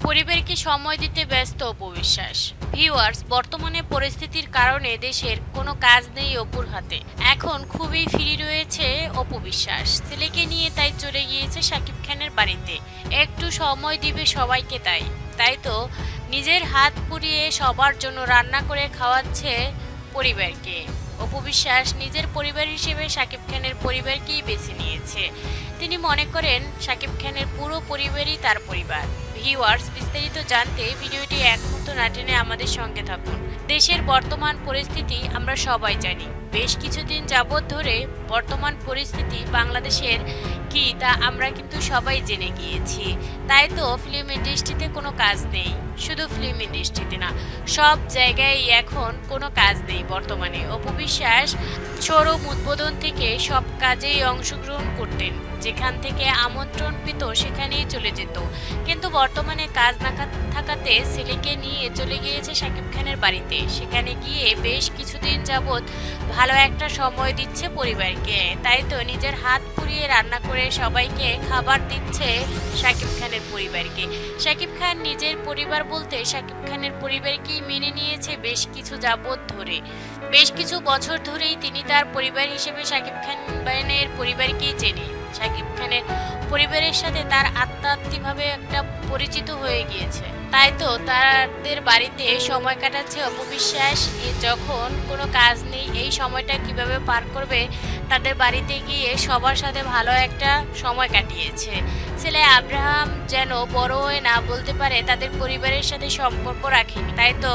পরিবারকে সময় দিতে ব্যস্ত অপবিশ্বাস। ভিউয়ার্স, বর্তমানে পরিস্থিতির কারণে দেশের কোনো কাজ নেই অপুর হাতে। এখন খুবই ফ্রি রয়েছে অপবিশ্বাস। ছেলেকে নিয়ে তাই চলে গিয়েছে শাকিব খানের বাড়িতে। একটু সময় দিবে সবাইকে তাই। তাই তো নিজের হাত পুড়িয়ে সবার জন্য রান্না করে খাওয়াচ্ছে পরিবারকে। অপবিশ্বাস নিজের পরিবার হিসেবে শাকিব খানের পরিবারকেই বেছে নিয়েছে। তিনি মনে করেন শাকিব খানের পুরো পরিবারই তার পরিবার। ভিউয়ার্স বিস্তারিত জানতে ভিডিওটি এক মুহূর্ত না টেনে আমাদের সঙ্গে থাকুন। দেশের বর্তমান পরিস্থিতি আমরা সবাই জানি। বেশ কিছুদিন যাবৎ ধরে বর্তমান পরিস্থিতি বাংলাদেশের কি তা আমরা কিন্তু সবাই জেনে গিয়েছি। তাই তো ফিল্ম ইন্ডাস্ট্রিতে কোনো কাজ নেই। শুধু ফিল্ম ইন্ডাস্ট্রিতে না, সব জায়গায় এখন কোনো কাজ নেই বর্তমানে। অপবিশ্বাস শোরুম উদ্বোধন থেকে সব কাজেই অংশগ্রহণ করতেন। যেখান থেকে আমন্ত্রণ পেত সেখানেই চলে যেত। কিন্তু বর্তমানে কাজ না থাকাতে ছেলেকে নিয়ে চলে গিয়েছে শাকিব খানের বাড়িতে। সেখানে গিয়ে বেশ কিছুদিন যাবৎ ভালো একটা সময় দিচ্ছে পরিবারকে। তাই তো নিজের হাত পুড়িয়ে রান্না করে সবাইকে খাবার দিচ্ছে শাকিব খানের পরিবারকে। শাকিব খান নিজের পরিবার বলতে শাকিব খানের পরিবারকেই মেনে নিয়েছে বেশ কিছু যাবৎ ধরে। বেশ কিছু বছর ধরেই তিনি তার পরিবার হিসেবে শাকিব খান বাহিনীর পরিবারকেই চেনে। শাকিব খানের পরিবারের সাথে তার আত্মাত্মিকভাবে একটা পরিচিত হয়ে গিয়েছে। তাই তো, তাদের বাড়িতে সময় কাটাচ্ছে অপবিশ্বাস। যখন কোনো কাজ নেই, এই সময়টা কীভাবে পার করবে? তাদের বাড়িতে গিয়ে সবার সাথে ভালো একটা সময় কাটিয়েছে। ছেলে আব্রাহাম যেন বড় হয়ে না বলতে পারে, তাদের পরিবারের সাথে সম্পর্ক রাখেনি, তাই তো?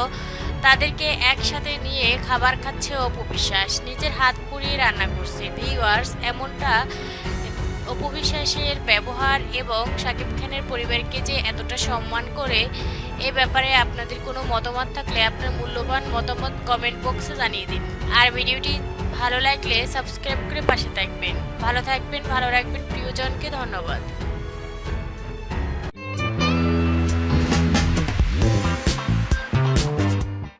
তাদেরকে একসাথে নিয়ে খাবার খাচ্ছে অপবিশ্বাস। নিজের হাত পুড়িয়ে রান্না করছে। ভিউয়ার্স, এমনটা অপবিশ্বাসের ব্যবহার এবং শাকিব খানের পরিবারকে যে এতটা সম্মান করে, এ ব্যাপারে আপনাদের কোনো মতামত থাকলে আপনার মূল্যবান মতামত কমেন্ট বক্সে জানিয়ে দিন। আর ভিডিওটি ভালো লাগলে সাবস্ক্রাইব করে পাশে থাকবেন। ভালো থাকবেন, ভালো রাখবেন। প্রিয়জনকে ধন্যবাদ।